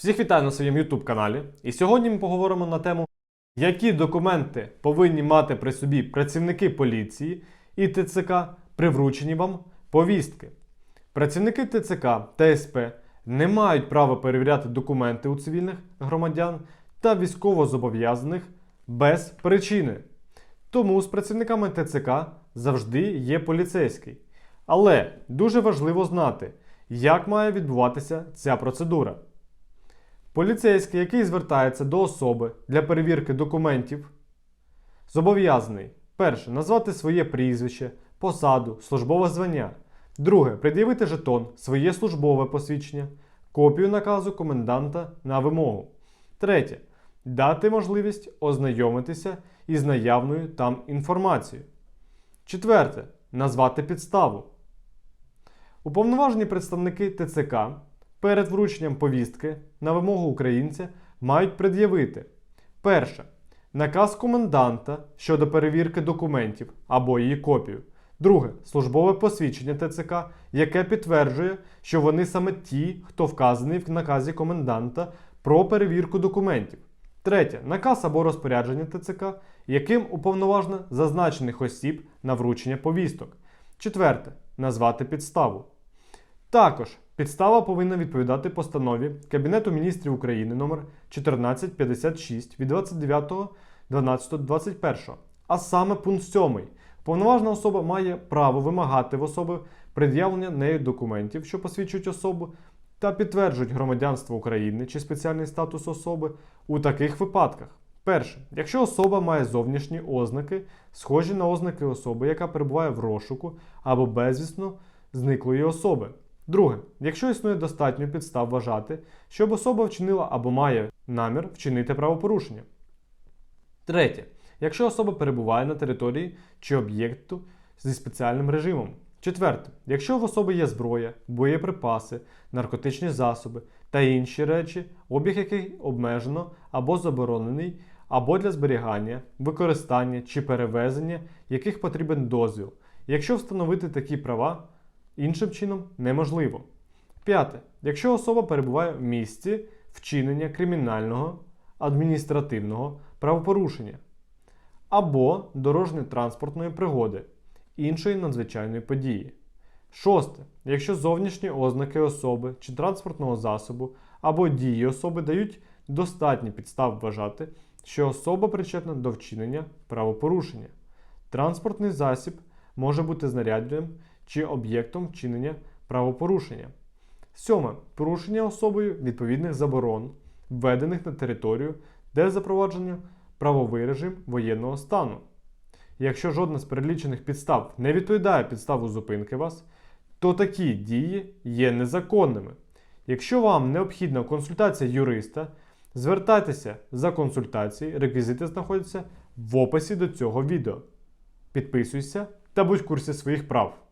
Всіх вітаю на своєму YouTube каналі. І сьогодні ми поговоримо на тему, які документи повинні мати при собі працівники поліції і ТЦК при врученні вам повістки. Працівники ТЦК та СП не мають права перевіряти документи у цивільних громадян та військовозобов'язаних без причини. Тому з працівниками ТЦК завжди є поліцейський. Але дуже важливо знати, як має відбуватися ця процедура. Поліцейський, який звертається до особи для перевірки документів, зобов'язаний перше назвати своє прізвище, посаду, службове звання. Друге пред'явити жетон, своє службове посвідчення, копію наказу коменданта на вимогу. Третє дати можливість ознайомитися із наявною там інформацією. Четверте назвати підставу. Уповноважені представники ТЦК перед врученням повістки на вимогу українця мають пред'явити перше наказ коменданта щодо перевірки документів або її копію. Друге службове посвідчення ТЦК, яке підтверджує, що вони саме ті, хто вказаний в наказі коменданта про перевірку документів. Третє наказ або розпорядження ТЦК, яким уповноважено зазначених осіб на вручення повісток. Четверте назвати підставу. Також підстава повинна відповідати постанові Кабінету міністрів України номер 1456 від 29.12.21, а саме пункт 7. Повноважна особа має право вимагати в особи пред'явлення нею документів, що посвідчують особу, та підтверджують громадянство України чи спеціальний статус особи у таких випадках. Перше, якщо особа має зовнішні ознаки, схожі на ознаки особи, яка перебуває в розшуку або безвісно зниклої особи. Друге, якщо існує достатньо підстав вважати, щоб особа вчинила або має намір вчинити правопорушення. Третє, якщо особа перебуває на території чи об'єкту зі спеціальним режимом. Четверте, якщо в особи є зброя, боєприпаси, наркотичні засоби та інші речі, обіг яких обмежено або заборонений, або для зберігання, використання чи перевезення, яких потрібен дозвіл, якщо встановити такі права іншим чином неможливо. П'яте. Якщо особа перебуває в місці вчинення кримінального, адміністративного правопорушення або дорожньо-транспортної пригоди іншої надзвичайної події. Шосте. Якщо зовнішні ознаки особи чи транспортного засобу або дії особи дають достатні підстав вважати, що особа причетна до вчинення правопорушення. Транспортний засіб може бути знаряддям чи об'єктом вчинення правопорушення. Сьоме. Порушення особою відповідних заборон, введених на територію, де запроваджено правовий режим воєнного стану. Якщо жодна з перелічених підстав не відповідає підставу зупинки вас, то такі дії є незаконними. Якщо вам необхідна консультація юриста, звертайтеся за консультацією, реквізити знаходяться в описі до цього відео. Підписуйся та будь в курсі своїх прав.